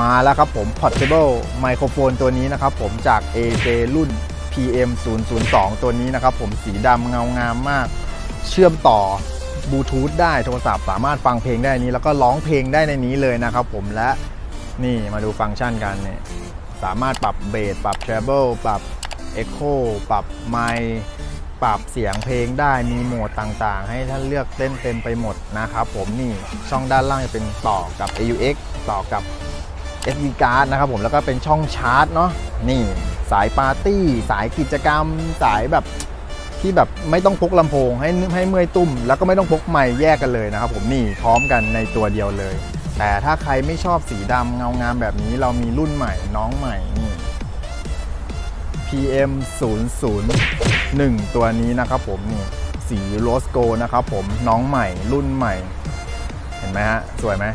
มาแล้วครับผม Portable Microphone ตัวนี้นะครับผมจาก AJ รุ่น PM 002ตัวนี้นะครับผมสีดำเงางามมาก เชื่อมต่อบลูทูธได้โทรศัพท์สามารถฟังเพลงได้นี้ แล้วก็ร้องเพลงได้ในนี้เลยนะครับผมและนี่มาดูฟังก์ชันกันเนี่ยสามารถปรับเบสปรับ treble ปรับ echo ปรับไมค์ปรับเสียงเพลงได้มีโหมดต่างๆ ให้ท่านเลือกเต้นเต็มไปหมดนะครับผมนี่ช่องด้านล่างจะเป็นต่อกับ AUX ต่อกับ SD card นะครับผมแล้วก็เป็นช่องชาร์จเนาะนี่สายปาร์ตี้ สายกิจกรรม สายแบบที่แบบไม่ต้องพกลำโพงให้ให้เมื่อยตุ้ม แล้วก็ไม่ต้องพกไมค์แยกกันเลยนะครับผมนี่พร้อมกันในตัวเดียวเลย แต่ถ้าใครไม่ชอบสีดำเงางามแบบนี้เรามีรุ่นใหม่น้องใหม่นี่ PM 001ตัวนี้นะครับผมนี่สีโรสโกนะครับผมน้องใหม่รุ่นใหม่ เห็นไหมฮะ สวยไหม